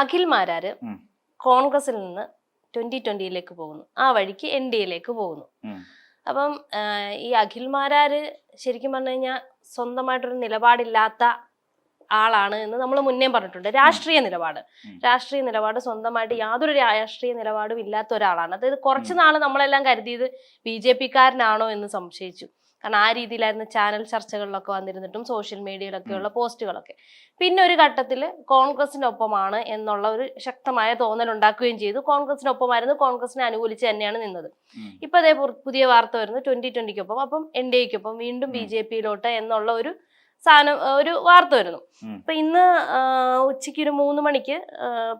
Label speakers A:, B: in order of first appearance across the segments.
A: അഖിൽ മാരാര് കോൺഗ്രസിൽ നിന്ന് ട്വന്റി ട്വന്റിയിലേക്ക് പോകുന്നു. ആ വഴിക്ക് എൻ ഡി എയിലേക്ക് പോകുന്നു. അപ്പം ഈ അഖിൽ മാരാര് ശരിക്കും പറഞ്ഞു കഴിഞ്ഞാൽ സ്വന്തമായിട്ടൊരു നിലപാടില്ലാത്ത ആളാണ് എന്ന് നമ്മൾ മുന്നേ പറഞ്ഞിട്ടുണ്ട്. രാഷ്ട്രീയ നിലപാട്. രാഷ്ട്രീയ നിലപാട് സ്വന്തമായിട്ട് യാതൊരു രാഷ്ട്രീയ നിലപാടും ഇല്ലാത്ത ഒരാളാണ്. അതായത് കുറച്ച് നാൾ നമ്മളെല്ലാം കരുതിയത് ബി ജെ പിക്കാരനാണോ എന്ന് സംശയിച്ചു. കാരണം ആ രീതിയിലായിരുന്നു ചാനൽ ചർച്ചകളിലൊക്കെ വന്നിരുന്നിട്ടും സോഷ്യൽ മീഡിയയിലൊക്കെയുള്ള പോസ്റ്റുകളൊക്കെ പിന്നെ ഒരു ഘട്ടത്തിൽ കോൺഗ്രസിനൊപ്പമാണ് എന്നുള്ള ഒരു ശക്തമായ തോന്നൽ ഉണ്ടാക്കുകയും ചെയ്തു. കോൺഗ്രസിനൊപ്പമായിരുന്നു കോൺഗ്രസിനെ അനുകൂലിച്ച് തന്നെയാണ് നിന്നത്. ഇപ്പൊ അതേ പുതിയ വാർത്ത വരുന്നു ട്വന്റി ട്വന്റിക്കൊപ്പം അപ്പം എൻ ഡി എക്കൊപ്പം വീണ്ടും ബി ജെ പിയിലോട്ട് എന്നുള്ള ഒരു സാധനം ഒരു വാർത്ത വരുന്നു. അപ്പൊ ഇന്ന് ഉച്ചയ്ക്ക് ഒരു മൂന്ന് മണിക്ക്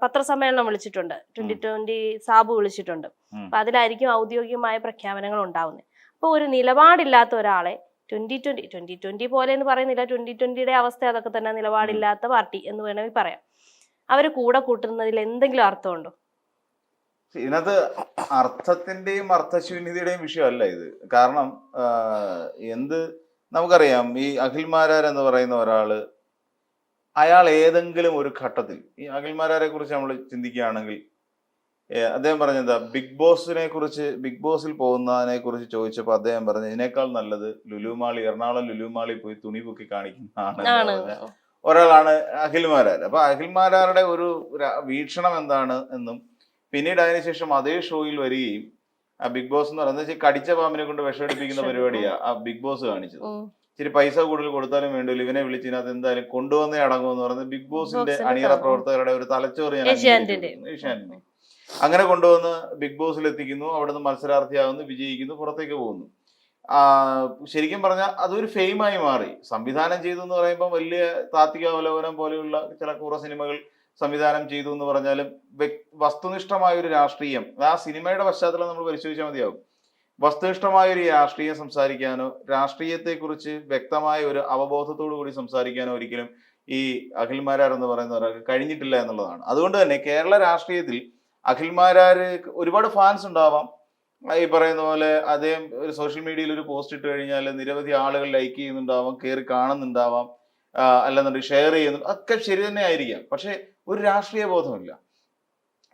A: പത്രസമ്മേളനം വിളിച്ചിട്ടുണ്ട്. ട്വന്റി ട്വന്റി സാബു വിളിച്ചിട്ടുണ്ട്. അപ്പൊ അതിലായിരിക്കും ഔദ്യോഗികമായ പ്രഖ്യാപനങ്ങൾ ഉണ്ടാവുന്നത്. അപ്പൊ ഒരു നിലപാടില്ലാത്ത ഒരാളെ ട്വന്റി ട്വന്റി ട്വന്റി ട്വന്റി പോലെ എന്ന് പറയുന്നില്ല. ട്വന്റി ട്വന്റിയുടെ അവസ്ഥ അതൊക്കെ തന്നെ നിലപാടില്ലാത്ത പാർട്ടി എന്ന് വേണമെങ്കിൽ പറയാം. അവർ കൂടെ കൂട്ടുന്നതിൽ എന്തെങ്കിലും അർത്ഥമുണ്ടോ?
B: ഇതിനകത്ത് അർത്ഥത്തിന്റെയും അർത്ഥശൂന്യതയുടെയും വിഷയമല്ല ഇത്. കാരണം എന്ത് നമുക്കറിയാം ഈ അഖിൽമാരാർ എന്ന് പറയുന്ന ഒരാൾ അയാൾ ഏതെങ്കിലും ഒരു ഘട്ടത്തിൽ ഈ അഖിൽമാരാരെ കുറിച്ച് നമ്മൾ ചിന്തിക്കുകയാണെങ്കിൽ അദ്ദേഹം പറഞ്ഞെന്താ ബിഗ് ബോസിനെ കുറിച്ച് ബിഗ് ബോസിൽ പോകുന്നതിനെ കുറിച്ച് ചോദിച്ചപ്പോൾ അദ്ദേഹം പറഞ്ഞു ഇതിനേക്കാൾ നല്ലത് ലുലുമാളി എറണാകുളം ലുലുമാളി പോയി തുണി പൊക്കി കാണിക്കുന്നതാണ് പറഞ്ഞ ഒരാളാണ് അഖിൽമാരാർ. അപ്പൊ അഖിൽമാരാരുടെ ഒരു വീക്ഷണം എന്താണ് എന്നും പിന്നീട് അതിനുശേഷം അതേ ഷോയിൽ വരികയും ആ ബിഗ് ബോസ് എന്ന് പറയുന്നത് കടിച്ച പാമ്പിനെ കൊണ്ട് വിഷമടിപ്പിക്കുന്ന
A: വിഷം,
B: പരിപാടിയാ ആ ബിഗ് ബോസ് കാണിച്ചത്. ഇച്ചിരി പൈസ കൂടുതൽ കൊടുത്താലും വേണ്ടില്ല ഇവനെ വിളിച്ച് ഇതിനകത്ത് എന്തായാലും കൊണ്ടുവന്നേ അടങ്ങുമെന്ന് പറയുന്നത് ബിഗ് ബോസിന്റെ
A: ബോസിന്റെ
B: അണിയറ പ്രവർത്തകരുടെ ഒരു തലച്ചോറ് ഞാൻ
A: ഏഷ്യാനെറ്റിന്റെ.
B: അങ്ങനെ കൊണ്ടുവന്ന് ബിഗ് ബോസിൽ എത്തിക്കുന്നു. അവിടുന്ന് മത്സരാർത്ഥിയാകുന്നു വിജയിക്കുന്നു പുറത്തേക്ക് പോകുന്നു. ശരിക്കും പറഞ്ഞാൽ അതൊരു ഫെയിമായി മാറി. സംവിധാനം ചെയ്തു എന്ന് പറയുമ്പോൾ വലിയ താത്വിക അവലോകനം പോലെയുള്ള ചില കുറ സിനിമകൾ സംവിധാനം ചെയ്തു എന്ന് പറഞ്ഞാലും വസ്തുനിഷ്ഠമായ ഒരു രാഷ്ട്രീയം. ആ സിനിമയുടെ പശ്ചാത്തലം നമ്മൾ പരിശോധിച്ചാൽ മതിയാവും. വസ്തുനിഷ്ഠമായ ഒരു രാഷ്ട്രീയം സംസാരിക്കാനോ രാഷ്ട്രീയത്തെക്കുറിച്ച് വ്യക്തമായ ഒരു അവബോധത്തോടു കൂടി സംസാരിക്കാനോ ഒരിക്കലും ഈ അഖിൽമാരാർ എന്ന് പറയുന്ന കഴിഞ്ഞിട്ടില്ല എന്നുള്ളതാണ്. അതുകൊണ്ട് തന്നെ കേരള രാഷ്ട്രീയത്തിൽ അഖിൽമാരാര് ഒരുപാട് ഫാൻസ് ഉണ്ടാവാം. ഈ പറയുന്ന പോലെ അദ്ദേഹം ഒരു സോഷ്യൽ മീഡിയയിൽ ഒരു പോസ്റ്റ് ഇട്ട് കഴിഞ്ഞാൽ നിരവധി ആളുകൾ ലൈക്ക് ചെയ്യുന്നുണ്ടാവാം കയറി കാണുന്നുണ്ടാവാം അല്ലെന്നുണ്ടെങ്കിൽ ഷെയർ ചെയ്യുന്നു ഒക്കെ ശരി തന്നെ ആയിരിക്കാം. പക്ഷെ ഒരു രാഷ്ട്രീയ ബോധമില്ല.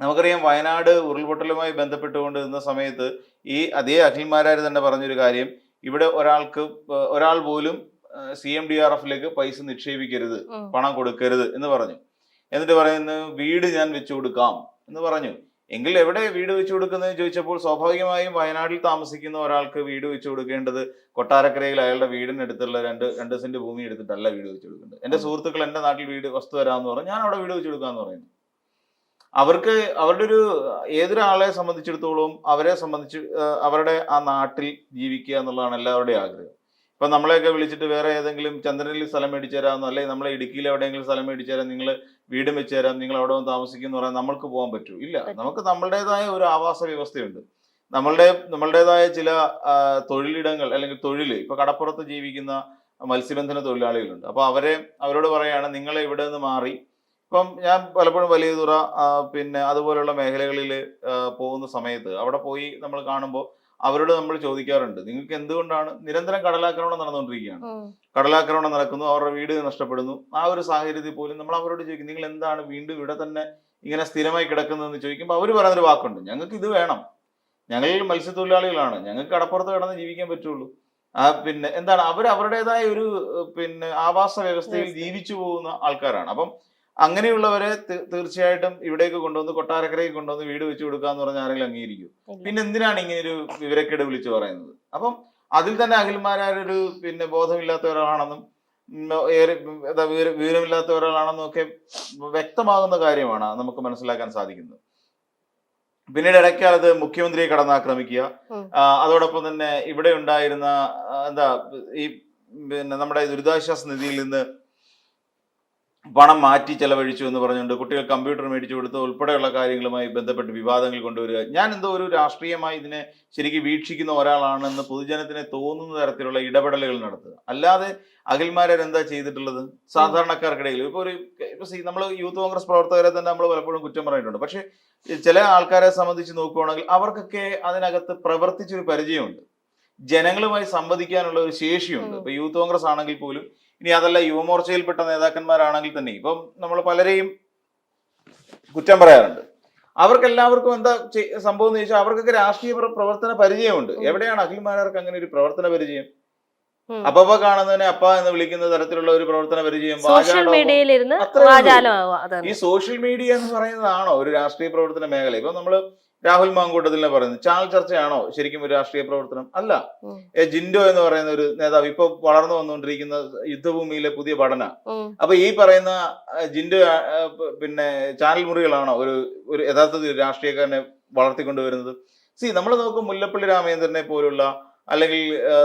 B: നമുക്കറിയാം വയനാട് ഉരുൾപൊട്ടലുമായി ബന്ധപ്പെട്ടുകൊണ്ട് നിന്ന സമയത്ത് ഈ അതേ അഖിൽമാരാർ തന്നെ പറഞ്ഞൊരു കാര്യം ഇവിടെ ഒരാൾക്ക് ഒരാൾ പോലും സി എം ഡി ആർ എഫിലേക്ക് പൈസ നിക്ഷേപിക്കരുത് പണം കൊടുക്കരുത് എന്ന് പറഞ്ഞു. എന്നിട്ട് പറയുന്നത് വീട് ഞാൻ വെച്ചു കൊടുക്കാം. എന്ന് പറഞ്ഞു. എങ്കിൽ എവിടെ വീട് വെച്ചു കൊടുക്കുന്നത് ചോദിച്ചപ്പോൾ സ്വാഭാവികമായും വയനാട്ടിൽ താമസിക്കുന്ന ഒരാൾക്ക് വീട് വെച്ചു കൊടുക്കേണ്ടത് കൊട്ടാരക്കരയിൽ അയാളുടെ വീടിനടുത്തുള്ള രണ്ട് രണ്ട് സെന്റ് ഭൂമി എടുത്തിട്ടല്ല വീട് വെച്ചു കൊടുക്കേണ്ടത്. എന്റെ സുഹൃത്തുക്കൾ എന്റെ നാട്ടിൽ വീട് വസ്തു തരാമെന്ന് പറഞ്ഞു. ഞാൻ അവിടെ വീട് വെച്ചു കൊടുക്കാന്ന് പറയുന്നു. അവർക്ക് അവരുടെ ഒരു ഏതൊരാളെ സംബന്ധിച്ചിടത്തോളം അവരെ സംബന്ധിച്ച് അവരുടെ ആ നാട്ടിൽ ജീവിക്കുക എന്നുള്ളതാണ് എല്ലാവരുടെയും ആഗ്രഹം. ഇപ്പൊ നമ്മളെയൊക്കെ വിളിച്ചിട്ട് വേറെ ഏതെങ്കിലും ചന്ദ്രനിൽ സ്ഥലം മേടിച്ചു തരാമെന്നോ അല്ലെങ്കിൽ നമ്മളെ ഇടുക്കിയിൽ എവിടെയെങ്കിലും സ്ഥലം മേടിച്ചു തരാം നിങ്ങൾ വീടും വെച്ച് തരാം നിങ്ങൾ അവിടെ വന്ന് താമസിക്കും എന്ന് പറയാൻ നമ്മൾക്ക് പോകാൻ പറ്റൂ. ഇല്ല നമുക്ക് നമ്മളുടേതായ ഒരു ആവാസ വ്യവസ്ഥയുണ്ട്. നമ്മളുടെ നമ്മളുടേതായ ചില തൊഴിലിടങ്ങൾ അല്ലെങ്കിൽ തൊഴിൽ ഇപ്പൊ കടപ്പുറത്ത് ജീവിക്കുന്ന മത്സ്യബന്ധന തൊഴിലാളികളുണ്ട്. അപ്പൊ അവരെ അവരോട് പറയാണ് നിങ്ങൾ ഇവിടെ നിന്ന് മാറി. ഇപ്പം ഞാൻ പലപ്പോഴും വലിയ തുറ പിന്നെ അതുപോലെയുള്ള മേഖലകളിൽ പോകുന്ന സമയത്ത് അവിടെ പോയി നമ്മൾ കാണുമ്പോൾ അവരോട് നമ്മൾ ചോദിക്കാറുണ്ട്. നിങ്ങൾക്ക് എന്തുകൊണ്ടാണ് നിരന്തരം കടലാക്രമണം നടന്നുകൊണ്ടിരിക്കുകയാണ്? കടലാക്രമണം നടക്കുന്നു അവരുടെ വീട് നഷ്ടപ്പെടുന്നു. ആ ഒരു സാഹചര്യത്തിൽ പോലും നമ്മൾ അവരോട് ചോദിക്കും നിങ്ങൾ എന്താണ് വീണ്ടും ഇവിടെ തന്നെ ഇങ്ങനെ സ്ഥിരമായി കിടക്കുന്നതെന്ന്? ചോദിക്കുമ്പോൾ അവർ പറയുന്നൊരു വാക്കുണ്ട്. ഞങ്ങൾക്ക് ഇത് വേണം. ഞങ്ങൾ മത്സ്യത്തൊഴിലാളികളാണ്. ഞങ്ങൾക്ക് കടപ്പുറത്ത് കിടന്ന് ജീവിക്കാൻ പറ്റുള്ളൂ. ആ പിന്നെ എന്താണ്? അവർ അവരുടേതായ ഒരു പിന്നെ ആവാസ വ്യവസ്ഥയിൽ ജീവിച്ചു പോകുന്ന ആൾക്കാരാണ്. അപ്പം അങ്ങനെയുള്ളവരെ തീർച്ചയായിട്ടും ഇവിടേക്ക് കൊണ്ടുവന്ന് കൊട്ടാരക്കരയ്ക്ക് കൊണ്ടുവന്ന് വീട് വെച്ച് കൊടുക്കാന്ന് പറഞ്ഞാൽ ആരെങ്കിലും അംഗീകരിക്കും പിന്നെ എന്തിനാണ് ഇങ്ങനെ ഒരു വിവരക്കേട് വിളിച്ചു പറയുന്നത്? അപ്പം അതിൽ തന്നെ അഖിൽമാരൊരു പിന്നെ ബോധമില്ലാത്ത ഒരാളാണെന്നും വിവരമില്ലാത്ത ഒരാളാണെന്നും ഒക്കെ വ്യക്തമാകുന്ന കാര്യമാണ് നമുക്ക് മനസ്സിലാക്കാൻ സാധിക്കുന്നത്. പിന്നീട് ഇടയ്ക്കാലത്ത് മുഖ്യമന്ത്രിയെ കടന്നാക്രമിക്കുക. അതോടൊപ്പം തന്നെ ഇവിടെ ഉണ്ടായിരുന്ന എന്താ ഈ പിന്നെ നമ്മുടെ ദുരിതാശ്വാസ നിധിയിൽ നിന്ന് പണം മാറ്റി ചെലവഴിച്ചു എന്ന് പറഞ്ഞുകൊണ്ട് കുട്ടികൾ കമ്പ്യൂട്ടർ മേടിച്ചു കൊടുത്ത് ഉൾപ്പെടെയുള്ള കാര്യങ്ങളുമായി ബന്ധപ്പെട്ട് വിവാദങ്ങൾ കൊണ്ടുവരിക. ഞാൻ എന്തോ ഒരു രാഷ്ട്രീയമായി ഇതിനെ ശരിക്കും വീക്ഷിക്കുന്ന ഒരാളാണെന്ന് പൊതുജനത്തിന് തോന്നുന്ന തരത്തിലുള്ള ഇടപെടലുകൾ നടത്തുക. അല്ലാതെ അഖിൽമാരെന്താ ചെയ്തിട്ടുള്ളത്? സാധാരണക്കാർക്കിടയിൽ ഇപ്പൊ ഒരു നമ്മൾ യൂത്ത് കോൺഗ്രസ് പ്രവർത്തകരെ തന്നെ നമ്മൾ പലപ്പോഴും കുറ്റം പറഞ്ഞിട്ടുണ്ട്. പക്ഷെ ചില ആൾക്കാരെ സംബന്ധിച്ച് നോക്കുകയാണെങ്കിൽ അവർക്കൊക്കെ അതിനകത്ത് പ്രവർത്തിച്ചൊരു പരിചയമുണ്ട്. ജനങ്ങളുമായി സംവദിക്കാനുള്ള ഒരു ശേഷിയുണ്ട്. ഇപ്പൊ യൂത്ത് കോൺഗ്രസ് ആണെങ്കിൽ പോലും ഇനി അതല്ല യുവമോർച്ചയിൽപ്പെട്ട നേതാക്കന്മാരാണെങ്കിൽ തന്നെ. ഇപ്പം നമ്മൾ പലരെയും കുറ്റം പറയാറുണ്ട്. അവർക്ക് എല്ലാവർക്കും എന്താ സംഭവം എന്ന് ചോദിച്ചാൽ അവർക്കൊക്കെ രാഷ്ട്രീയ പ്ര- പ്രവർത്തന പരിചയമുണ്ട്. എവിടെയാണ് അഖിൽമാരാർക്ക് അങ്ങനെ ഒരു പ്രവർത്തന പരിചയം?
A: അപ്പ
B: അപ്പപ്പ കാണുന്നതിനെ അപ്പ എന്ന് വിളിക്കുന്ന തരത്തിലുള്ള ഒരു പ്രവർത്തന പരിചയം
A: സോഷ്യൽ മീഡിയയിലിരുന്ന്
B: ഈ സോഷ്യൽ മീഡിയ എന്ന് പറയുന്നതാണോ ഒരു രാഷ്ട്രീയ പ്രവർത്തന മേഖല? ഇപ്പൊ നമ്മൾ രാഹുൽ മാങ്കൂട്ടത്തിലെ പറയുന്നത്. ചാനൽ ചർച്ചയാണോ ശരിക്കും ഒരു രാഷ്ട്രീയ പ്രവർത്തനം? അല്ല. ജിൻഡോ എന്ന് പറയുന്ന ഒരു നേതാവ് ഇപ്പൊ വളർന്നു വന്നുകൊണ്ടിരിക്കുന്ന യുദ്ധഭൂമിയിലെ പുതിയ പഠന. അപ്പൊ ഈ പറയുന്ന ജിൻഡോ പിന്നെ ചാനൽ മുറികളാണോ ഒരു ഒരു യഥാർത്ഥത്തിൽ രാഷ്ട്രീയക്കാരനെ വളർത്തിക്കൊണ്ടുവരുന്നത്? സി നമ്മൾ നോക്കും മുല്ലപ്പള്ളി രാമചന്ദ്രനെ പോലുള്ള അല്ലെങ്കിൽ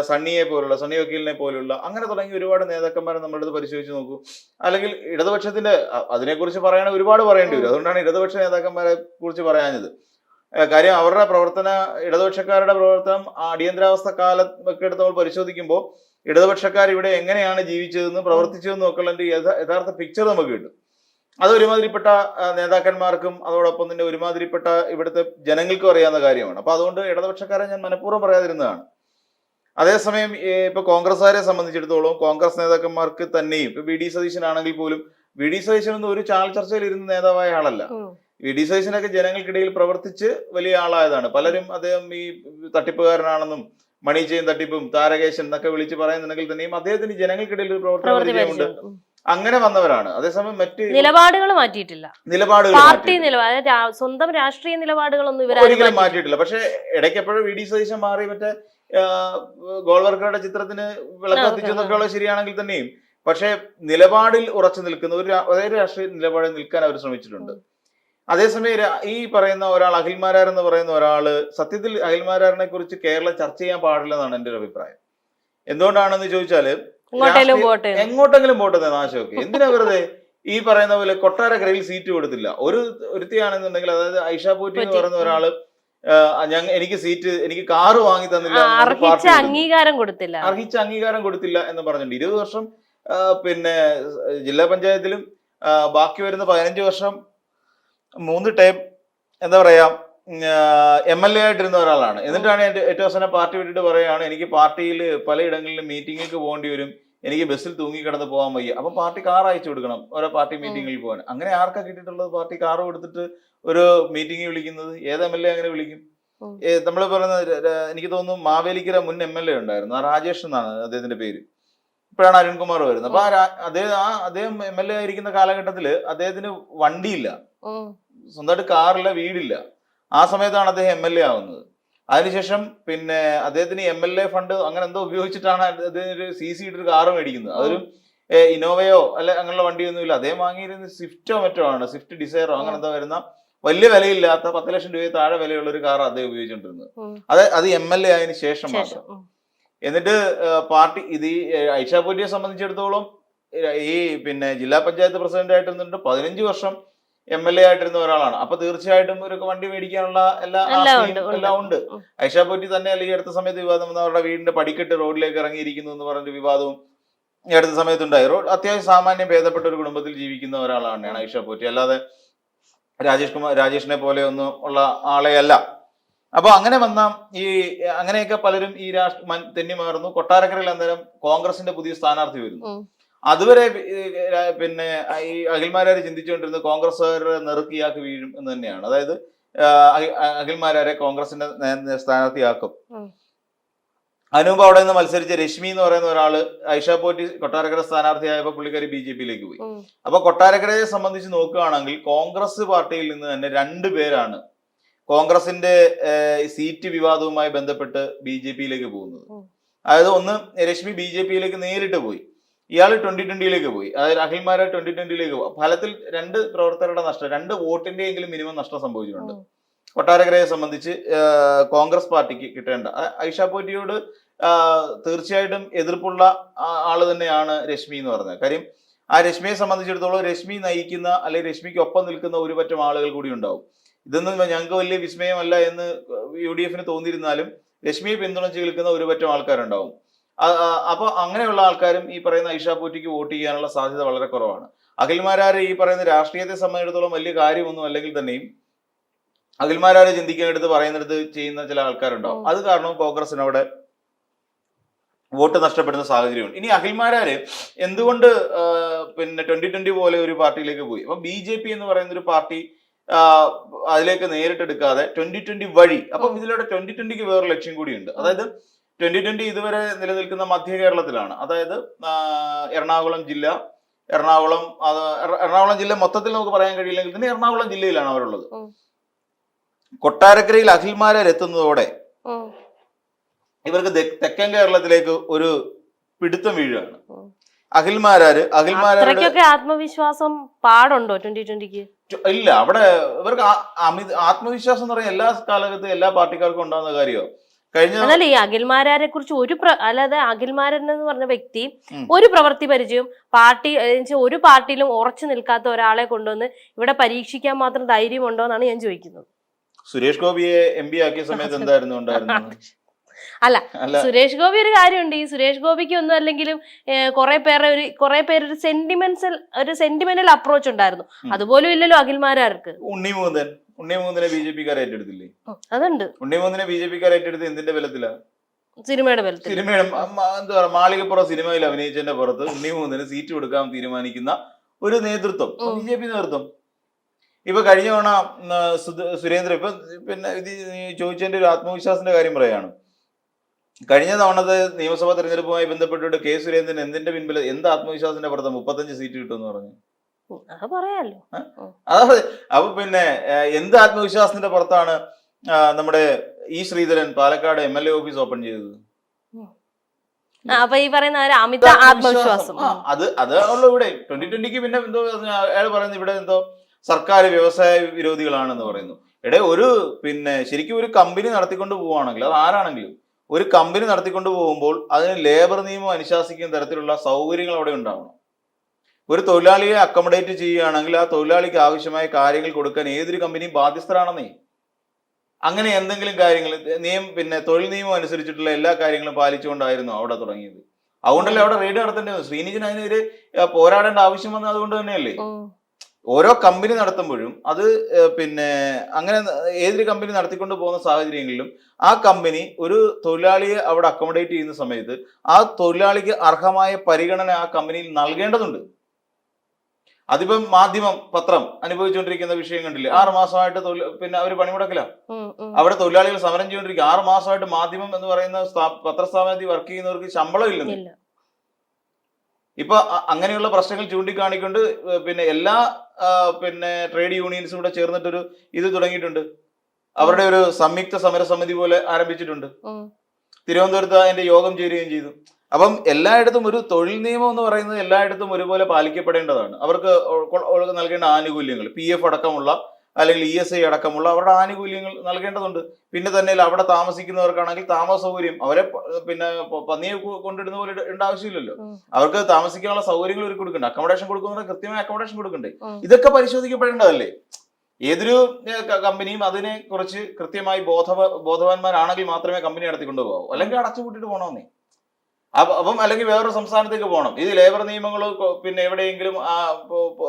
B: സണ്ണിയെ പോലുള്ള സണ്ണി വക്കീലിനെ പോലുള്ള അങ്ങനെ തുടങ്ങി ഒരുപാട് നേതാക്കന്മാരെ നമ്മുടെ അടുത്ത് പരിശോധിച്ച് നോക്കൂ. അല്ലെങ്കിൽ ഇടതുപക്ഷത്തിന്റെ അതിനെക്കുറിച്ച് പറയുകയാണെങ്കിൽ ഒരുപാട് പറയേണ്ടി വരും. അതുകൊണ്ടാണ് ഇടതുപക്ഷ നേതാക്കന്മാരെ കുറിച്ച് പറയാഞ്ഞത്. കാര്യം അവരുടെ പ്രവർത്തന ഇടതുപക്ഷക്കാരുടെ പ്രവർത്തനം അടിയന്തരാവസ്ഥ കാലമൊക്കെ എടുത്ത് നമ്മൾ പരിശോധിക്കുമ്പോൾ ഇടതുപക്ഷക്കാർ ഇവിടെ എങ്ങനെയാണ് ജീവിച്ചതെന്ന് പ്രവർത്തിച്ചതെന്നും ഒക്കെ ഉള്ള യഥാർത്ഥ പിക്ചർ നമുക്ക് കിട്ടും. അത് ഒരുമാതിരിപ്പെട്ട നേതാക്കന്മാർക്കും അതോടൊപ്പം തന്നെ ഒരുമാതിരിപ്പെട്ട ഇവിടുത്തെ ജനങ്ങൾക്കും അറിയാവുന്ന കാര്യമാണ്. അപ്പൊ അതുകൊണ്ട് ഇടതുപക്ഷക്കാരെ ഞാൻ മനഃപൂർവം പറയാതിരുന്നതാണ്. അതേസമയം ഇപ്പൊ കോൺഗ്രസ്സുകാരെ സംബന്ധിച്ചിടത്തോളം കോൺഗ്രസ് നേതാക്കന്മാർക്ക് തന്നെയും ഇപ്പൊ വി ഡി സതീശനാണെങ്കിൽ പോലും വി ഡി സതീശൻ ഒന്നും ഒരു ചാൾ ചർച്ചയിൽ ഇരുന്ന നേതാവായ ആളല്ല.
A: ഉം.
B: വി ഡി സൈസിനൊക്കെ ജനങ്ങൾക്കിടയിൽ പ്രവർത്തിച്ച് വലിയ ആളായതാണ്. പലരും അദ്ദേഹം ഈ തട്ടിപ്പുകാരനാണെന്നും മണി ചെയിൻ തട്ടിപ്പും താരകേശൻ എന്നൊക്കെ വിളിച്ച് പറയുന്നുണ്ടെങ്കിൽ തന്നെയും അദ്ദേഹത്തിന് ജനങ്ങൾക്കിടയിൽ ഒരു പ്രവർത്തന പരിചയമുണ്ട് അങ്ങനെ വന്നവരാണ്. അതേസമയം മറ്റ്
A: നിലപാടുകൾ മാറ്റിയിട്ടില്ല.
B: നിലപാടുകൾ
A: പാർട്ടി. നിലപാട് സ്വന്തം രാഷ്ട്രീയ നിലപാടുകളൊന്നും
B: ഒരിക്കലും
A: ഇവരാരും
B: മാറ്റിയിട്ടില്ല. പക്ഷെ ഇടയ്ക്ക് എപ്പോഴും വി ഡി സതീശൻ മാറി മറ്റേ ഗോൾവർക്കറുടെ ചിത്രത്തിന് വിളക്കത്തിച്ചെന്നൊക്കെയുള്ള ശരിയാണെങ്കിൽ തന്നെയും. പക്ഷെ നിലപാടിൽ ഉറച്ചു നിൽക്കുന്ന ഒരേ രാഷ്ട്രീയ നിലപാടിൽ നിൽക്കാൻ അവർ ശ്രമിച്ചിട്ടുണ്ട്. അതേസമയം ഈ പറയുന്ന ഒരാൾ അഖിൽമാരാർ എന്ന് പറയുന്ന ഒരാൾ സത്യത്തിൽ അഖിൽമാരാറിനെ കുറിച്ച് കേരളം ചർച്ച ചെയ്യാൻ പാടില്ലെന്നാണ് എന്റെ ഒരു അഭിപ്രായം. എന്തുകൊണ്ടാണെന്ന്
A: ചോദിച്ചാൽ
B: എങ്ങോട്ടെങ്കിലും പോട്ടെ നാശമൊക്കെ എന്തിനാ വെറുതെ ഈ പറയുന്ന പോലെ കൊട്ടാര കരയിൽ സീറ്റ് കൊടുത്തില്ല? ഒരു ഒരുത്തിയാണെന്നുണ്ടെങ്കിൽ അതായത് ഐഷ പൂറ്റി എന്ന് പറയുന്ന ഒരാൾ ഞങ്ങൾ എനിക്ക് സീറ്റ് എനിക്ക് കാറ് വാങ്ങി തന്നില്ല
A: അർഹിച്ച അംഗീകാരം കൊടുത്തില്ല.
B: അർഹിച്ച അംഗീകാരം കൊടുത്തില്ല എന്ന് പറഞ്ഞിട്ടുണ്ട്. ഇരുപത് വർഷം പിന്നെ ജില്ലാ പഞ്ചായത്തിലും ബാക്കി വരുന്ന പതിനഞ്ച് വർഷം മൂന്ന് ടൈം എന്താ പറയാ എം എൽ എ ആയിട്ടിരുന്ന ഒരാളാണ്. എന്നിട്ടാണ് ഞാൻ ഏറ്റവും അവസാനം പാർട്ടി വിട്ടിട്ട് പറയുകയാണ് എനിക്ക് പാർട്ടിയിൽ പലയിടങ്ങളിലും മീറ്റിങ്ങിലേക്ക് പോകേണ്ടി വരും എനിക്ക് ബസ്സിൽ തൂങ്ങി കിടന്ന് പോകാൻ വയ്യ. അപ്പൊ പാർട്ടി കാർ അയച്ചു കൊടുക്കണം ഓരോ പാർട്ടി മീറ്റിങ്ങിൽ പോകാൻ. അങ്ങനെ ആർക്കാ കിട്ടിയിട്ടുള്ളത് പാർട്ടി കാർ കൊടുത്തിട്ട് ഒരു മീറ്റിംഗ് വിളിക്കുന്നത്? ഏത് എം എൽ എ അങ്ങനെ വിളിക്കും? നമ്മൾ പറയുന്ന എനിക്ക് തോന്നുന്നു മാവേലിക്കര മുൻ എം എൽ എ ഉണ്ടായിരുന്നു ആ രാജേഷ് എന്നാണ് അദ്ദേഹത്തിന്റെ പേര്. ഇപ്പോഴാണ് അരുൺകുമാർ വരുന്നത്. അപ്പൊ അദ്ദേഹം ആ അദ്ദേഹം എം എൽ എ ആയിരിക്കുന്ന കാലഘട്ടത്തിൽ അദ്ദേഹത്തിന് വണ്ടിയില്ല. സ്വന്തമായിട്ട് കാറില്ല വീടില്ല. ആ സമയത്താണ് അദ്ദേഹം എം എൽ എ ആവുന്നത്. അതിനുശേഷം പിന്നെ അദ്ദേഹത്തിന് എം എൽ എ ഫണ്ട് അങ്ങനെ എന്തോ ഉപയോഗിച്ചിട്ടാണ് അദ്ദേഹം ഒരു സി സി ഇട്ടൊരു കാറ് മേടിക്കുന്നത്. അതൊരു ഇനോവയോ ഇന്നോവയോ അല്ലെ അങ്ങനെയുള്ള വണ്ടിയൊന്നുമില്ല. അദ്ദേഹം വാങ്ങിയിരുന്നത് സ്വിഫ്റ്റോ മറ്റോ ആണ്. സ്വിഫ്റ്റ് ഡിസൈറോ അങ്ങനെ എന്തോ വരുന്ന വലിയ വിലയില്ലാത്ത പത്ത് ലക്ഷം രൂപയെ താഴെ വിലയുള്ള ഒരു കാർ അദ്ദേഹം ഉപയോഗിച്ചുകൊണ്ടിരുന്നത്. അത് അത് എം എൽ എ ആയതിനു ശേഷം മാത്രം. എന്നിട്ട് പാർട്ടി ഇത് ഈ ഐഷാപൂരിയെ സംബന്ധിച്ചിടത്തോളം ഈ പിന്നെ ജില്ലാ പഞ്ചായത്ത് പ്രസിഡന്റ് ആയിട്ട് നിന്നിട്ട് പതിനഞ്ച് വർഷം എം എൽ എ ആയിട്ടിരുന്ന ഒരാളാണ്. അപ്പൊ തീർച്ചയായിട്ടും ഒരു വണ്ടി മേടിക്കാനുള്ള എല്ലാ
A: എല്ലാം ഉണ്ട്.
B: ഐഷ പോറ്റി തന്നെ അല്ലെങ്കിൽ അടുത്ത സമയത്ത് വിവാദം വന്ന അവരുടെ വീടിന്റെ പടിക്കെട്ട് റോഡിലേക്ക് ഇറങ്ങിയിരിക്കുന്നു എന്ന് പറഞ്ഞ വിവാദവും ഈ അടുത്ത സമയത്തുണ്ടായി. റോഡ് അത്യാവശ്യം സാമാന്യം ഭേദപ്പെട്ട ഒരു കുടുംബത്തിൽ ജീവിക്കുന്ന ഒരാളാണ് ഐഷ പോറ്റി. അല്ലാതെ രാജേഷ് കുമാർ രാജേഷിനെ പോലെ ഒന്നും ഉള്ള ആളെയല്ല. അപ്പൊ അങ്ങനെ വന്ന ഈ അങ്ങനെയൊക്കെ പലരും ഈ രാഷ്ട്ര തെന്നിമാറുന്നു മാറുന്നു. കൊട്ടാരക്കരയിൽ അന്നേരം കോൺഗ്രസിന്റെ പുതിയ സ്ഥാനാർത്ഥി വരുന്നു. അതുവരെ പിന്നെ ഈ അഖിൽമാരാരെ ചിന്തിച്ചുകൊണ്ടിരുന്നത് കോൺഗ്രസ്സുകാരുടെ നെറുക്കിയാക്കി വീഴും എന്ന് തന്നെയാണ്. അതായത് അഖിൽമാരാരെ കോൺഗ്രസിന്റെ സ്ഥാനാർത്ഥിയാക്കും. അതിനുമുമ്പ് അവിടെ നിന്ന് മത്സരിച്ച രശ്മി എന്ന് പറയുന്ന ഒരാൾ ഐഷ പോറ്റി കൊട്ടാരക്കര സ്ഥാനാർത്ഥിയായപ്പോൾ പുള്ളിക്കാരി ബി ജെ പിയിലേക്ക് പോയി. അപ്പൊ കൊട്ടാരക്കരയെ സംബന്ധിച്ച് നോക്കുകയാണെങ്കിൽ കോൺഗ്രസ് പാർട്ടിയിൽ നിന്ന് തന്നെ രണ്ടു പേരാണ് കോൺഗ്രസിന്റെ സീറ്റ് വിവാദവുമായി ബന്ധപ്പെട്ട് ബി ജെ പിയിലേക്ക് പോകുന്നത്. അതായത് ഒന്ന് രശ്മി ബി ജെ പിയിലേക്ക് നേരിട്ട് പോയി. ഇയാൾ ട്വന്റി ട്വന്റിയിലേക്ക് പോയി. അതായത് അഖിൽമാരെ ട്വന്റി ട്വന്റിയിലേക്ക് പോയി ഫലത്തിൽ രണ്ട് പ്രവർത്തകരുടെ നഷ്ടം രണ്ട് വോട്ടിന്റെയെങ്കിലും മിനിമം നഷ്ടം സംഭവിച്ചിട്ടുണ്ട്. കൊട്ടാരക്കരയെ സംബന്ധിച്ച് കോൺഗ്രസ് പാർട്ടിക്ക് കിട്ടേണ്ട. ഐഷാ പോറ്റിയോട് തീർച്ചയായിട്ടും എതിർപ്പുള്ള ആൾ ആൾ തന്നെയാണ് രശ്മി എന്ന് പറഞ്ഞത്. കാര്യം ആ രശ്മിയെ സംബന്ധിച്ചിടത്തോളം രശ്മി നയിക്കുന്ന അല്ലെങ്കിൽ രശ്മിക്ക് ഒപ്പം നിൽക്കുന്ന ഒരു പറ്റം ആളുകൾ കൂടി ഉണ്ടാവും. ഇതൊന്നും ഞങ്ങൾക്ക് വലിയ വിസ്മയമല്ല എന്ന് യു ഡി എഫിന് തോന്നിയിരുന്നാലും രശ്മിയെ പിന്തുണച്ച് നിൽക്കുന്ന ഒരു പറ്റം ആൾക്കാരുണ്ടാവും. ആ- ആ- അപ്പൊ അങ്ങനെയുള്ള ആൾക്കാരും ഈ പറയുന്ന ഐഷ പൂറ്റിക്ക് വോട്ട് ചെയ്യാനുള്ള സാധ്യത വളരെ കുറവാണ്. അഖിൽമാരാര് ഈ പറയുന്ന രാഷ്ട്രീയത്തെ സംബന്ധിച്ചിടത്തോളം വലിയ കാര്യമൊന്നും അല്ലെങ്കിൽ തന്നെയും അഖിൽമാരാര് ചിന്തിക്കാനെടുത്ത് പറയുന്നിടത്ത് ചെയ്യുന്ന ചില ആൾക്കാരുണ്ടാവും. അത് കാരണം കോൺഗ്രസിനവിടെ വോട്ട് നഷ്ടപ്പെടുന്ന സാഹചര്യമുണ്ട്. ഇനി അഖിൽമാരാര് എന്തുകൊണ്ട് പിന്നെ ട്വന്റി ട്വന്റി പോലെ ഒരു പാർട്ടിയിലേക്ക് പോയി? അപ്പൊ ബി ജെ പി എന്ന് പറയുന്ന ഒരു പാർട്ടി അതിലേക്ക് നേരിട്ടെടുക്കാതെ ട്വന്റി ട്വന്റി വഴി അപ്പം ഇതിലൂടെ ട്വന്റി ട്വന്റിക്ക് വേറൊരു ലക്ഷ്യം കൂടിയുണ്ട്. അതായത് ട്വന്റി ട്വന്റി ഇതുവരെ നിലനിൽക്കുന്ന മധ്യ കേരളത്തിലാണ്. അതായത് എറണാകുളം ജില്ല എറണാകുളം എറണാകുളം ജില്ല മൊത്തത്തിൽ നമുക്ക് പറയാൻ കഴിയില്ലെങ്കിൽ തന്നെ എറണാകുളം ജില്ലയിലാണ് അവരുള്ളത്. കൊട്ടാരക്കരയിൽ അഖിൽമാരാർ എത്തുന്നതോടെ ഇവർക്ക് തെക്കൻ കേരളത്തിലേക്ക് ഒരു പിടുത്തം വീഴുകയാണ്. അഖിൽമാരാര്
A: അത്രയ്ക്കൊക്കെ ആത്മവിശ്വാസം പാടുണ്ടോ ട്വന്റി ട്വന്റിക്ക്?
B: ഇല്ല അവിടെ ഇവർക്ക് ആത്മവിശ്വാസം എന്ന് പറയുന്ന എല്ലാ കാലഘട്ടത്തിലും എല്ലാ പാർട്ടിക്കാർക്കും ഉണ്ടാകുന്ന കാര്യമോ കഴിഞ്ഞ
A: അതല്ല ഈ അഖിൽമാരെ കുറിച്ച് ഒരു പ്ര- അല്ലാതെ അഖിൽമാരൻ എന്ന് പറഞ്ഞ വ്യക്തി ഒരു പ്രവൃത്തി പരിചയം പാർട്ടി ഒരു പാർട്ടിയിലും ഉറച്ചു നിൽക്കാത്ത ഒരാളെ കൊണ്ടുവന്ന് ഇവിടെ പരീക്ഷിക്കാൻ മാത്രം ധൈര്യമുണ്ടോ എന്നാണ് ഞാൻ ചോദിക്കുന്നത്.
B: സുരേഷ് ഗോപിയെ എം പി ആക്കിയ സമയത്ത് എന്തായിരുന്നു ഉണ്ടായിരുന്നത്?
A: അല്ല സുരേഷ് ഗോപി ഒരു കാര്യമുണ്ട്. ഈ സുരേഷ് ഗോപിക്ക് ഒന്നും അല്ലെങ്കിലും കുറെ പേരെ ഒരു കുറെ പേര് ഒരു സെന്റിമെന്റ്സൽ ഒരു സെന്റിമെന്റൽ അപ്രോച്ച് ഉണ്ടായിരുന്നു. അതുപോലും ഇല്ലല്ലോ അഖിൽമാരാർക്ക്.
B: മാളികപ്പുറ ഉണ്ണിമൂന്നിനെ ബി ജെ പിക്കാർ ഏറ്റെടുത്തില്ലേ?
A: അതുണ്ട്.
B: ഉണ്ണിമൂന്നിനെ ബി ജെ പിക്കാർ ഏറ്റെടുത്ത് എന്തിന്റെ ബലത്തിലാ?
A: സിനിമയുടെ ബലത്തിൽ
B: സിനിമയുടെ മ- മ- എന്താ പറയുക മാളികപ്പുറം സിനിമയിൽ അഭിനയിച്ചതിന്റെ പുറത്ത് ഉണ്ണി ഉണ്ണിമൂന്നിന് സീറ്റ് കൊടുക്കാൻ തീരുമാനിക്കുന്ന ഒരു നേതൃത്വം. ബി ജെ പി നേതൃത്വം. ഇപ്പൊ കഴിഞ്ഞ തവണ സുരേന്ദ്രൻ ഇപ്പൊ പിന്നെ ഇത് ചോദിച്ചതിന്റെ ഒരു ആത്മവിശ്വാസത്തിന്റെ കാര്യം പറയാണ്. കഴിഞ്ഞ തവണത്തെ നിയമസഭാ തെരഞ്ഞെടുപ്പുമായി ബന്ധപ്പെട്ടിട്ട് കെ സുരേന്ദ്രൻ എന്തിന്റെ പിൻപിൽ എന്ത് ആത്മവിശ്വാസത്തിന്റെ പുറത്ത് മുപ്പത്തഞ്ച് സീറ്റ് കിട്ടുമെന്ന് പറഞ്ഞു?
A: പറയാലോ.
B: അതെ അപ്പൊ പിന്നെ എന്ത് ആത്മവിശ്വാസത്തിന്റെ പുറത്താണ് നമ്മുടെ ഈ Sreedharan Palakkad M L A office open ചെയ്തത്?
A: അപ്പൊ ഈ പറയുന്ന അമിത ആത്മവിശ്വാസം.
B: അത് അത് ഉള്ളു ഇവിടെ. ട്വന്റി ട്വന്റിക്ക് പിന്നെ എന്തോ അയാൾ പറയുന്നത് ഇവിടെ എന്തോ സർക്കാർ വ്യവസായ വിരോധികളാണെന്ന് പറയുന്നു. ഇവിടെ ഒരു പിന്നെ ശരിക്കും ഒരു കമ്പനി നടത്തിക്കൊണ്ട് പോവുകയാണെങ്കിൽ അത് ആരാണെങ്കിലും ഒരു കമ്പനി നടത്തിക്കൊണ്ട് പോകുമ്പോൾ അതിന് ലേബർ നിയമം അനുശാസിക്കുന്ന തരത്തിലുള്ള സൗകര്യങ്ങൾ അവിടെ ഉണ്ടാവണം. ഒരു തൊഴിലാളിയെ അക്കോമഡേറ്റ് ചെയ്യുകയാണെങ്കിൽ ആ തൊഴിലാളിക്ക് ആവശ്യമായ കാര്യങ്ങൾ കൊടുക്കാൻ ഏതൊരു കമ്പനിയും ബാധ്യസ്ഥരാണെന്നേ. അങ്ങനെ എന്തെങ്കിലും കാര്യങ്ങൾ നിയമം പിന്നെ തൊഴിൽ നിയമം അനുസരിച്ചിട്ടുള്ള എല്ലാ കാര്യങ്ങളും പാലിച്ചുകൊണ്ടായിരുന്നു അവിടെ തുടങ്ങിയത്. അതുകൊണ്ടല്ലേ അവിടെ റെയ്ഡ് നടത്തേണ്ടി ശ്രീനിജൻ അതിനെതിരെ പോരാടേണ്ട ആവശ്യം വന്നത് അതുകൊണ്ട് തന്നെയല്ലേ. ഓരോ കമ്പനി നടത്തുമ്പോഴും അത് പിന്നെ അങ്ങനെ ഏതൊരു കമ്പനി നടത്തിക്കൊണ്ട് പോകുന്ന സാഹചര്യങ്ങളിലും ആ കമ്പനി ഒരു തൊഴിലാളിയെ അവിടെ അക്കോമഡേറ്റ് ചെയ്യുന്ന സമയത്ത് ആ തൊഴിലാളിക്ക് അർഹമായ പരിഗണന ആ കമ്പനിയിൽ നൽകേണ്ടതുണ്ട്. അതിപ്പം മാധ്യമം പത്രം അനുഭവിച്ചുകൊണ്ടിരിക്കുന്ന വിഷയം കണ്ടില്ലേ? ആറ് മാസമായിട്ട് പിന്നെ അവർ പണിമുടക്കില്ല. അവിടെ തൊഴിലാളികൾ സമരം ചെയ്തുകൊണ്ടിരിക്കുക. ആറ് മാസമായിട്ട് മാധ്യമം എന്ന് പറയുന്ന സ്ഥാ- പത്രസ്ഥാപനത്തിൽ വർക്ക് ചെയ്യുന്നവർക്ക് ശമ്പളം ഇല്ലെന്ന്.
A: ഇല്ല.
B: ഇപ്പൊ അങ്ങനെയുള്ള പ്രശ്നങ്ങൾ ചൂണ്ടിക്കാണിക്കൊണ്ട് പിന്നെ എല്ലാ പിന്നെ ട്രേഡ് യൂണിയൻസും കൂടെ ചേർന്നിട്ടൊരു ഇത് തുടങ്ങിയിട്ടുണ്ട്. അവരുടെ ഒരു സംയുക്ത സമരസമിതി പോലെ ആരംഭിച്ചിട്ടുണ്ട്. തിരുവനന്തപുരത്ത് അതിന്റെ യോഗം ചേരുകയും ചെയ്തു. അപ്പം എല്ലായിടത്തും ഒരു തൊഴിൽ നിയമം എന്ന് പറയുന്നത് എല്ലായിടത്തും ഒരുപോലെ പാലിക്കപ്പെടേണ്ടതാണ്. അവർക്ക് നൽകേണ്ട ആനുകൂല്യങ്ങൾ പി എഫ് അടക്കമുള്ള അല്ലെങ്കിൽ ഇ എസ് ഐ അടക്കമുള്ള അവരുടെ ആനുകൂല്യങ്ങൾ നൽകേണ്ടതുണ്ട്. പിന്നെ തന്നെ അവിടെ താമസിക്കുന്നവർക്കാണെങ്കിൽ താമസ സൗകര്യം അവരെ പിന്നെ പന്നിയെ കൊണ്ടിടുന്ന പോലെ ഉണ്ട് ഇടേണ്ട ആവശ്യമില്ലല്ലോ. അവർക്ക് താമസിക്കാനുള്ള സൗകര്യങ്ങൾ ഒരു കൊടുക്കണ്ടേ. അക്കോമഡേഷൻ കൊടുക്കുന്നവർക്ക് കൃത്യമായ അക്കോമഡേഷൻ കൊടുക്കണ്ടേ. ഇതൊക്കെ പരിശോധിക്കപ്പെടേണ്ടതല്ലേ? ഏതൊരു കമ്പനിയും അതിനെ കുറിച്ച് കൃത്യമായി ബോധവ ബോധവാന്മാരാണെങ്കിൽ മാത്രമേ കമ്പനി നടത്തിക്കൊണ്ടു പോകാവൂ അല്ലെങ്കിൽ അടച്ചുപൂട്ടിട്ട് പോകണമെന്നേ അപ്പൊ- അപ്പം അല്ലെങ്കിൽ വേറൊരു സംസ്ഥാനത്തേക്ക് പോകണം. ഇത് ലേബർ നിയമങ്ങൾ പിന്നെ എവിടെയെങ്കിലും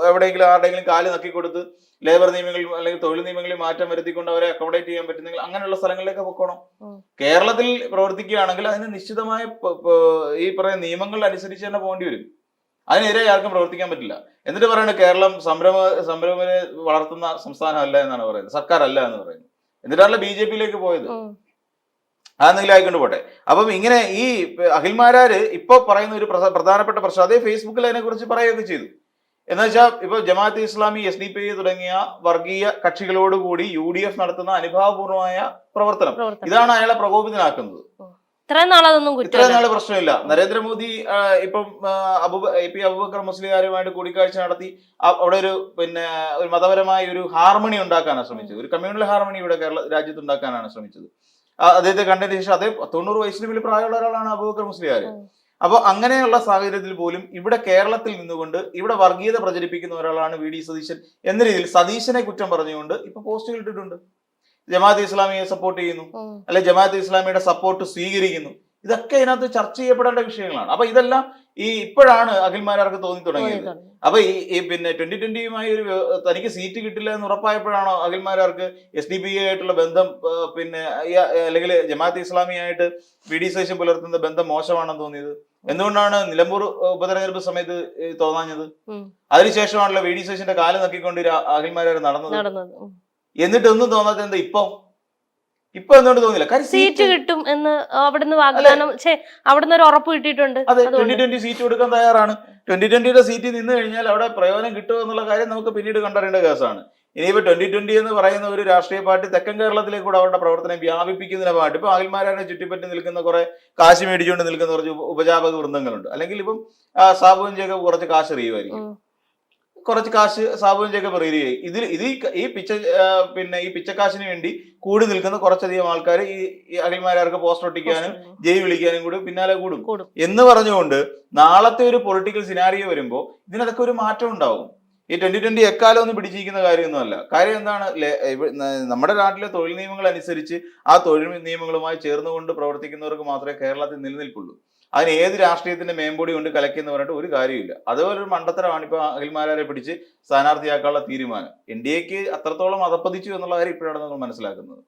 B: എവിടെയെങ്കിലും ആരുടെയെങ്കിലും കാൽ നക്കി കൊടുത്ത് ലേബർ നിയമങ്ങളിൽ അല്ലെങ്കിൽ തൊഴിൽ നിയമങ്ങളിൽ മാറ്റം വരുത്തിക്കൊണ്ട് അവരെ അക്കോമഡേറ്റ് ചെയ്യാൻ പറ്റുന്നെങ്കിൽ അങ്ങനെയുള്ള സ്ഥലങ്ങളിലേക്ക് പൊക്കോണം. കേരളത്തിൽ പ്രവർത്തിക്കുകയാണെങ്കിൽ അതിന് നിശ്ചിതമായ ഈ പറയുന്ന നിയമങ്ങൾ അനുസരിച്ച് തന്നെ പോകേണ്ടി വരും. അതിനെതിരെ ആർക്കും പ്രവർത്തിക്കാൻ പറ്റില്ല. എന്നിട്ട് പറയുന്നത് കേരളം സംരംഭ സംരംഭരെ വളർത്തുന്ന സംസ്ഥാനമല്ല എന്നാണ് പറയുന്നത്. സർക്കാർ അല്ല എന്ന് പറയുന്നത്. എന്നിട്ടാണല്ലോ ബി ജെ പിയിലേക്ക് പോയത്. അതെന്തെങ്കിലും ആയിക്കൊണ്ട് പോട്ടെ. അപ്പം ഇങ്ങനെ ഈ അഖിൽമാരാര് ഇപ്പൊ പറയുന്ന ഒരു പ്രധാനപ്പെട്ട പ്രശ്നം അതേ ഫേസ്ബുക്കിൽ അതിനെക്കുറിച്ച് പറയുകയൊക്കെ ചെയ്തു. എന്ന് വെച്ചാൽ ഇപ്പൊ Jamaat Islami S D P I തുടങ്ങിയ വർഗീയ കക്ഷികളോടുകൂടി യു ഡി എഫ് നടത്തുന്ന അനുഭാവപൂർവമായ പ്രവർത്തനം. ഇതാണ് അയാളെ പ്രകോപിതനാക്കുന്നത്.
A: ഇത്രയും നാളതൊന്നും
B: നാൾ പ്രശ്നമില്ല. നരേന്ദ്രമോദി ഇപ്പം അബു എ പി അബുബക്കർ മുസ്ലിംകാരുമായിട്ട് കൂടിക്കാഴ്ച നടത്തി. അവിടെ ഒരു പിന്നെ ഒരു മതപരമായ ഒരു ഹാർമണി ഉണ്ടാക്കാനാണ് ശ്രമിച്ചത്. ഒരു കമ്മ്യൂണൽ ഹാർമണി ഇവിടെ കേരള രാജ്യത്ത് ഉണ്ടാക്കാനാണ് ശ്രമിച്ചത്. അദ്ദേഹത്തെ കണ്ടതിന് ശേഷം അതേ തൊണ്ണൂറ് വയസ്സിന് വലിയ പ്രായമുള്ള ഒരാളാണ് അബൂബക്കർ മുസ്ലിയാർ.
A: അപ്പോൾ
B: അപ്പൊ അങ്ങനെയുള്ള സാഹചര്യത്തിൽ പോലും ഇവിടെ കേരളത്തിൽ നിന്നുകൊണ്ട് ഇവിടെ വർഗീയത പ്രചരിപ്പിക്കുന്ന ഒരാളാണ് വി ഡി സതീശൻ എന്ന രീതിയിൽ സതീശനെ കുറ്റം പറഞ്ഞുകൊണ്ട് ഇപ്പൊ പോസ്റ്റുകൾ ഇട്ടിട്ടുണ്ട്. ജമാഅത്ത് ഇസ്ലാമിയെ സപ്പോർട്ട് ചെയ്യുന്നു. അല്ലെ ജമാഅത്ത് ഇസ്ലാമിയുടെ സപ്പോർട്ട് സ്വീകരിക്കുന്നു. ഇതൊക്കെ ഇതിനകത്ത് ചർച്ച ചെയ്യപ്പെടേണ്ട വിഷയങ്ങളാണ്. അപ്പൊ ഇതെല്ലാം ഈ ഇപ്പോഴാണ് അഖിൽമാരാർക്ക് തോന്നി തുടങ്ങിയത്. അപ്പൊ ഈ പിന്നെ ട്വന്റി ട്വന്റിയുമായി ഒരു തനിക്ക് സീറ്റ് കിട്ടില്ല എന്ന് ഉറപ്പായപ്പോഴാണോ അഖിൽമാരാർക്ക് എസ് ഡി പി ആയിട്ടുള്ള ബന്ധം പിന്നെ അല്ലെങ്കിൽ ജമാഅത്ത് ഇസ്ലാമിയായിട്ട് പി ഡി സേഷൻ പുലർത്തുന്ന ബന്ധം മോശമാണെന്ന് തോന്നിയത്? എന്തുകൊണ്ടാണ് നിലമ്പൂർ ഉപതെരഞ്ഞെടുപ്പ് സമയത്ത് തോന്നാഞ്ഞത്. അതിനുശേഷമാണല്ലോ വി ഡി സേഷന്റെ കാൽ നക്കിക്കൊണ്ട് അഖിൽമാരാർ നടന്നത്.
A: എന്നിട്ടൊന്നും ഉം.
B: എന്നിട്ട് ഒന്നും തോന്നാത്ത എന്താ ഇപ്പൊ? ഇപ്പൊ എന്തുകൊണ്ട് തോന്നില്ല? കാര്യം
A: സീറ്റ് കിട്ടും എന്ന് അവിടുന്ന് വാഗ്ദാനം ഛേ അവിടുന്ന് ഒരു ഉറപ്പ് കിട്ടിയിട്ടുണ്ട്.
B: അതെ ട്വന്റി ട്വന്റി സീറ്റ് കൊടുക്കാൻ തയ്യാറാണ്. ട്വന്റി ട്വന്റിയുടെ സീറ്റ് നിന്ന് കഴിഞ്ഞാൽ അവിടെ പ്രയോജനം കിട്ടുമോ എന്നുള്ള കാര്യം നമുക്ക് പിന്നീട് കണ്ടറിയേണ്ട കേസാണ്. ഇനിയിപ്പോ ട്വന്റി ട്വന്റി എന്ന് പറയുന്ന ഒരു രാഷ്ട്രീയ പാർട്ടി തെക്കൻ കേരളത്തിലേക്ക് കൂടെ അവരുടെ പ്രവർത്തനം വ്യാപിപ്പിക്കുന്നതിന് പാട്ട് ഇപ്പൊ അഖിൽമാരാനെ ചുറ്റിപ്പറ്റി നിൽക്കുന്ന കുറെ കാശ് മേടിച്ചുകൊണ്ട് നിൽക്കുന്ന കുറച്ച് ഉപ- ഉപജാപക വൃന്ദങ്ങളുണ്ട്. അല്ലെങ്കിൽ ഇപ്പം ആ, സാബുവും ജേക്കബ് കുറച്ച് കാശ് എറിയുമായിരിക്കും. കുറച്ച് കാശ് സാബുവും ജേക്കബ് എറിയുകയും ഇതിൽ ഇത് ഈ പിച്ച പിന്നെ ഈ പിച്ചക്കാശിന് വേണ്ടി കൂടി നിൽക്കുന്ന കുറച്ചധികം ആൾക്കാർ ഈ അഖിൽമാരാർക്ക് പോസ്റ്റർ ഒട്ടിക്കാനും ജയ് വിളിക്കാനും കൂടി പിന്നാലെ കൂടും. എന്ന് പറഞ്ഞുകൊണ്ട് നാളത്തെ ഒരു പൊളിറ്റിക്കൽ സിനാരിയോ വരുമ്പോൾ ഇതിനതൊക്കെ ഒരു മാറ്റം ഉണ്ടാവും. ഈ ട്വന്റി ട്വന്റി എക്കാലം ഒന്നും പിടിച്ചിരിക്കുന്ന കാര്യമൊന്നുമല്ല. കാര്യം എന്താണ്? നമ്മുടെ നാട്ടിലെ തൊഴിൽ നിയമങ്ങൾ അനുസരിച്ച് ആ തൊഴിൽ നിയമങ്ങളുമായി ചേർന്നുകൊണ്ട് പ്രവർത്തിക്കുന്നവർക്ക് മാത്രമേ കേരളത്തിൽ നിലനിൽക്കുള്ളൂ അതിന് ഏത് രാഷ്ട്രീയത്തിന്റെ മേമ്പൊടി കൊണ്ട് കലക്കിയെന്ന് പറഞ്ഞിട്ട് ഒരു കാര്യമില്ല അതുപോലെ ഒരു മണ്ടത്തരമാണ് ഇപ്പൊ അഖിൽമാരെ പിടിച്ച് സ്ഥാനാർത്ഥിയാക്കാനുള്ള തീരുമാനം. എൻ ഡി എക്ക് അത്രത്തോളം അതപ്പതിച്ചു എന്നുള്ള കാര്യം ഇപ്പോഴാണ് നമ്മൾ മനസ്സിലാക്കുന്നത്.